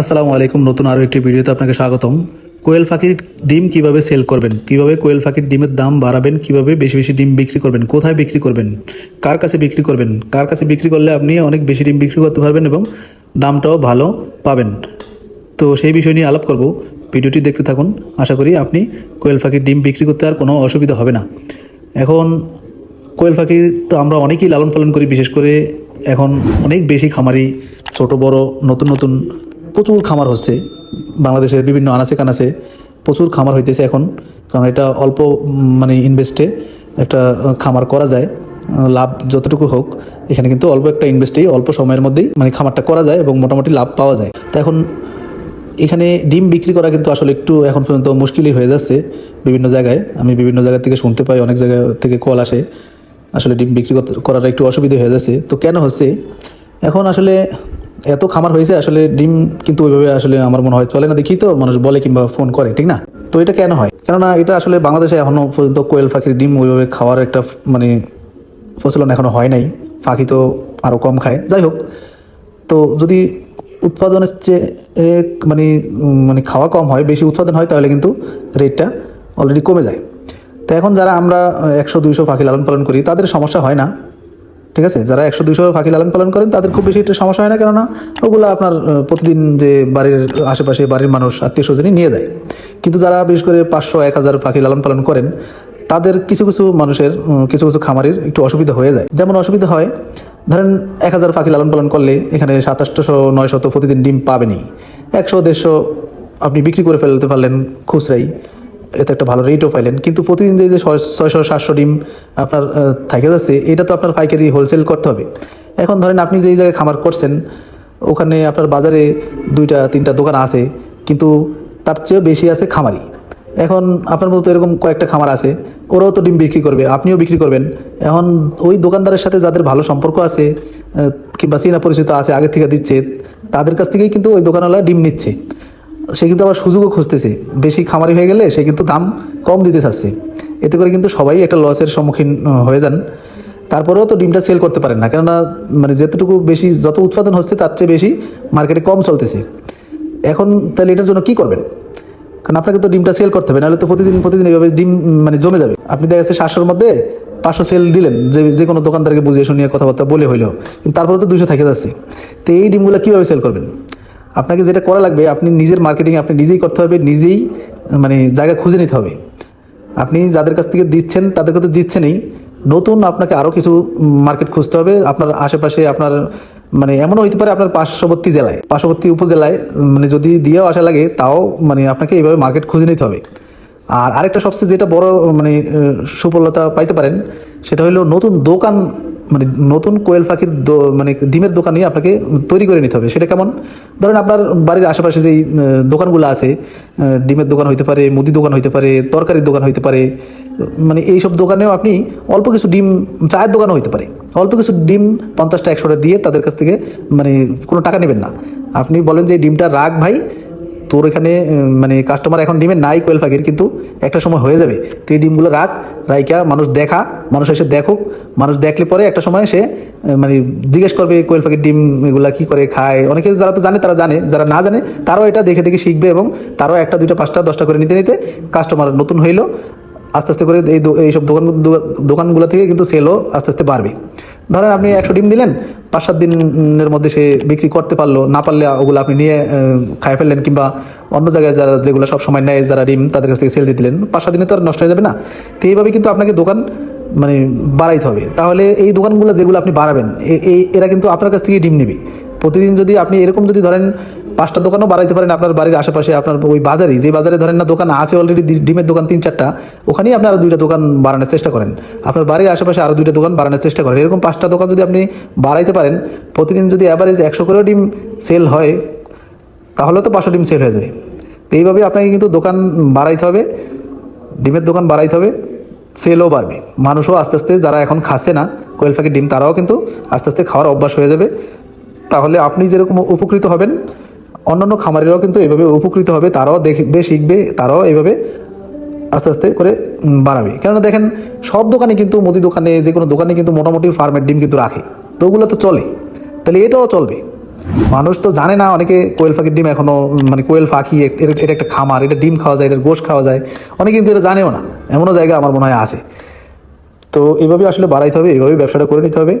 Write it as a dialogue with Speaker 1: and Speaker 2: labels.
Speaker 1: আসসালামু আলাইকুম, নতুন আরও একটি ভিডিওতে আপনাকে স্বাগতম। কোয়েল পাখির ডিম কীভাবে সেল করবেন? কীভাবে কোয়েল পাখির ডিমের দাম বাড়াবেন? কীভাবে বেশি বেশি ডিম বিক্রি করবেন? কোথায় বিক্রি করবেন? কার কাছে বিক্রি করবেন? কার কাছে বিক্রি করলে আপনি অনেক বেশি ডিম বিক্রি করতে পারবেন এবং দামটাও ভালো পাবেন। তো সেই বিষয় নিয়ে আলাপ করব। ভিডিওটি দেখতে থাকুন। আশা করি আপনি কোয়েল পাখির ডিম বিক্রি করতে আর কোনো অসুবিধা হবে না। এখন কোয়েল পাখি তো আমরা অনেকেই লালন পালন করি, বিশেষ করে এখন অনেক বেশি খামারি, ছোট, বড়, নতুন নতুন প্রচুর খামার হচ্ছে। বাংলাদেশের বিভিন্ন আনাচে কানাচে প্রচুর খামার হইতেছে এখন। কারণ এটা অল্প মানে ইনভেস্টে একটা খামার করা যায়। লাভ যতটুকু হোক, এখানে কিন্তু অল্প একটা ইনভেস্টেই অল্প সময়ের মধ্যেই মানে খামারটা করা যায় এবং মোটামুটি লাভ পাওয়া যায়। তো এখন এখানে ডিম বিক্রি করা কিন্তু আসলে একটু এখন পর্যন্ত মুশকিলই হয়ে যাচ্ছে বিভিন্ন জায়গায়। আমি বিভিন্ন জায়গা থেকে শুনতে পাই, অনেক জায়গা থেকে কল আসে, আসলে ডিম বিক্রি করাটা একটু অসুবিধা হয়ে যাচ্ছে। তো কেন হচ্ছে? এখন আসলে এত খামার হয়েছে, আসলে ডিম কিন্তু ওইভাবে আসলে আমার মনে হয় চলে না। দেখি তো, মানুষ বলে কিংবা ফোন করে, ঠিক না? তো এটা কেন হয়? কেননা এটা আসলে বাংলাদেশে এখনও পর্যন্ত কোয়েল পাখির ডিম ওইভাবে খাওয়ার একটা মানে প্রচলন এখনও হয় নাই। পাখি তো আরও কম খায়। যাই হোক, তো যদি উৎপাদনের চেয়ে মানে মানে খাওয়া কম হয়, বেশি উৎপাদন হয়, তাহলে কিন্তু রেটটা অলরেডি কমে যায়। তো এখন যারা আমরা একশো, দুইশো পাখি লালন পালন করি, তাদের সমস্যা হয় না। ঠিক আছে? যারা একশো, দুইশো পাখি লালন পালন করেন, তাদের খুব বেশি একটা সমস্যা হয় না, কেননা ওগুলো আপনার প্রতিদিন যে বাড়ির আশেপাশে বাড়ির মানুষ, আত্মীয় স্বজনই নিয়ে যায়। কিন্তু যারা বিশেষ করে পাঁচশো, এক হাজার পাখি লালন পালন করেন, তাদের কিছু কিছু মানুষের কিছু কিছু খামারের একটু অসুবিধা হয়ে যায়। যেমন অসুবিধা হয়, ধরেন এক হাজার পাখি লালন পালন করলে এখানে সাতাশশো নয়শত প্রতিদিন ডিম পাবেনই। একশো, দেড়শো আপনি বিক্রি করে ফেলতে পারলেন খুচরাই। এতে একটা ভালো রেটও পাইলেন। কিন্তু প্রতিদিন যে যে ছয়- ছয়শো, সাতশো ডিম আপনার থাকে যাচ্ছে, এটা তো আপনার পাইকারি হোলসেল করতে হবে। এখন ধরেন আপনি যেই জায়গায় খামার করছেন, ওখানে আপনার বাজারে দুইটা, তিনটা দোকান আছে, কিন্তু তার চেয়েও বেশি আছে খামারি। এখন আপনার মতো এরকম কয়েকটা খামার আছে, ওরাও তো ডিম বিক্রি করবে, আপনিও বিক্রি করবেন। এখন ওই দোকানদারের সাথে যাদের ভালো সম্পর্ক আছে কিংবা চেনা পরিচিত আছে, আগে থেকে দিচ্ছে, তাদের কাছ থেকেই কিন্তু ওই দোকানওয়ালা ডিম নিচ্ছে। সে কিন্তু আবার সুযোগও খুঁজতেছে। বেশি খামারি হয়ে গেলে সে কিন্তু দাম কম দিতে চাচ্ছে। এতে করে কিন্তু সবাই একটা লসের সম্মুখীন হয়ে যান। তারপরেও তো ডিমটা সেল করতে পারেন না। কেননা মানে যেতটুকু বেশি যত উৎপাদন হচ্ছে, তার চেয়ে বেশি মার্কেটে কম চলতেছে। এখন তাহলে এটার জন্য কি করবেন? কারণ আপনাকে তো ডিমটা সেল করতে হবে, নাহলে তো প্রতিদিন প্রতিদিন এইভাবে ডিম মানে জমে যাবে। আপনি দেখা যাচ্ছে সাতশোর মধ্যে পাঁচশো সেল দিলেন, যে যে কোনো দোকানদারকে বুঝিয়ে শুনিয়ে কথাবার্তা বলে হইল। কিন্তু তারপরে তো দুশো থেকে যাচ্ছে। তো এই ডিমগুলো কীভাবে সেল করবেন? আপনাকে যেটা করা লাগবে, আপনি নিজের মার্কেটিং আপনি নিজেই করতে হবে, নিজেই মানে জায়গা খুঁজে নিতে হবে। আপনি যাদের কাছ থেকে দিচ্ছেন তাদেরকে তো দিচ্ছেনই নতুন আপনাকে আরও কিছু মার্কেট খুঁজতে হবে। আপনার আশেপাশে, আপনার মানে এমনও হইতে পারে আপনার পার্শ্ববর্তী জেলায়, পার্শ্ববর্তী উপজেলায় মানে যদি দিয়েও আসা লাগে, তাও মানে আপনাকে এইভাবে মার্কেট খুঁজে নিতে হবে। আর আরেকটা সবচেয়ে যেটা বড় মানে সুফলতা পাইতে পারেন, সেটা হলো নতুন দোকান মানে নতুন কোয়েল পাখির মানে ডিমের দোকানই আপনাকে তৈরি করে নিতে হবে। সেটা কেমন? ধরেন আপনার বাড়ির আশেপাশে যেই দোকানগুলো আছে ডিমের দোকান হইতে পারে মুদি দোকান হইতে পারে, তরকারির দোকান হইতে পারে মানে এইসব দোকানেও আপনি অল্প কিছু ডিম, চায়ের দোকানও হইতে পারে। অল্প কিছু ডিম পঞ্চাশটা, একশোটা দিয়ে তাদের কাছ থেকে মানে কোনো টাকা নেবেন না। আপনি বলেন যে ডিমটা রাখ ভাই তোর এখানে মানে কাস্টমার এখন ডিমের নাই কোয়েল পাখির, কিন্তু একটা সময় হয়ে যাবে। তুই এই ডিমগুলো রাখ রাইকা মানুষ দেখা, মানুষ এসে দেখুক। মানুষ দেখলে পরে একটা সময় সে মানে জিজ্ঞেস করবে কোয়েল পাখির ডিম এগুলা কী করে খায়। অনেকে যারা তো জানে, তারা জানে, যারা না জানে, তারাও এটা দেখে দেখে শিখবে এবং তারাও একটা, দুইটা, পাঁচটা, দশটা করে নিতে নিতে কাস্টমার নতুন হইল। আস্তে আস্তে করে এই এইসব দোকান দোকানগুলো থেকে কিন্তু সেলও আস্তে আস্তে বাড়বে। ধরেন আপনি একশো ডিম দিলেন পাঁচ সাত দিনের মধ্যে সে বিক্রি করতে পারল না পারলে ওগুলো আপনি নিয়ে আহ, খাই ফেললেন কিংবা অন্য জায়গায় যারা যেগুলো সব সময় নেয় যারা ডিম তাদের কাছ থেকে সেল দিয়ে দিলেন পাঁচ সাত দিনে তো আর নষ্ট হয়ে যাবে না। তো এইভাবে কিন্তু আপনাকে দোকান মানে বাড়াইতে হবে। তাহলে এই দোকানগুলো যেগুলো আপনি বাড়াবেন এই এরা কিন্তু আপনার কাছ থেকে ডিম নেবে। প্রতিদিন যদি আপনি এরকম যদি ধরেন পাঁচটা দোকানও বাড়াইতে পারেন আপনার বাড়ির আশেপাশে, আপনার ওই বাজারেই যে বাজারে ধরেন না, দোকান আছে অলরেডি ডিমের দোকান তিন চারটা ওখানেই আপনি আরও দুইটা দোকান বাড়ানোর চেষ্টা করেন। আপনার বাড়ির আশেপাশে আরও দুইটা দোকান বাড়ানোর চেষ্টা করেন। এরকম পাঁচটা দোকান যদি আপনি বাড়াইতে পারেন, প্রতিদিন যদি অ্যাভারেজ একশো করেও ডিম সেল হয়, তাহলে তো পাঁচশো ডিম সেল হয়ে যাবে। তো এইভাবে আপনাকে কিন্তু দোকান বাড়াইতে হবে, ডিমের দোকান বাড়াইতে হবে সেলও বাড়বে। মানুষও আস্তে আস্তে, যারা এখন খাচ্ছে না, কোয়েল পাখির ডিম, তারাও কিন্তু আস্তে আস্তে খাওয়ার অভ্যাস হয়ে যাবে। তাহলে আপনি যেরকম উপকৃত হবেন অন্যান্য খামারিরাও কিন্তু এভাবে উপকৃত হবে, তারাও দেখবে, শিখবে, তারাও এইভাবে আস্তে আস্তে করে বাড়াবে। কেননা দেখেন, সব দোকানে কিন্তু মুদি দোকানে, যে কোনো দোকানে কিন্তু মোটামুটি ফার্মের ডিম কিন্তু রাখে। তো ওগুলো তো চলে। তাহলে এটাও চলবে। মানুষ তো জানে না, অনেকে কোয়েল পাখির ডিম এখনও মানে কোয়েল পাখি এটা একটা খামার, এটা ডিম খাওয়া যায়, এটার গোশ খাওয়া যায়। অনেকে কিন্তু এটা জানেও না। এমনও জায়গা আমার মনে হয় আছে। তো এইভাবে আসলে বাড়াইতে হবে এইভাবে ব্যবসাটা করে নিতে হবে।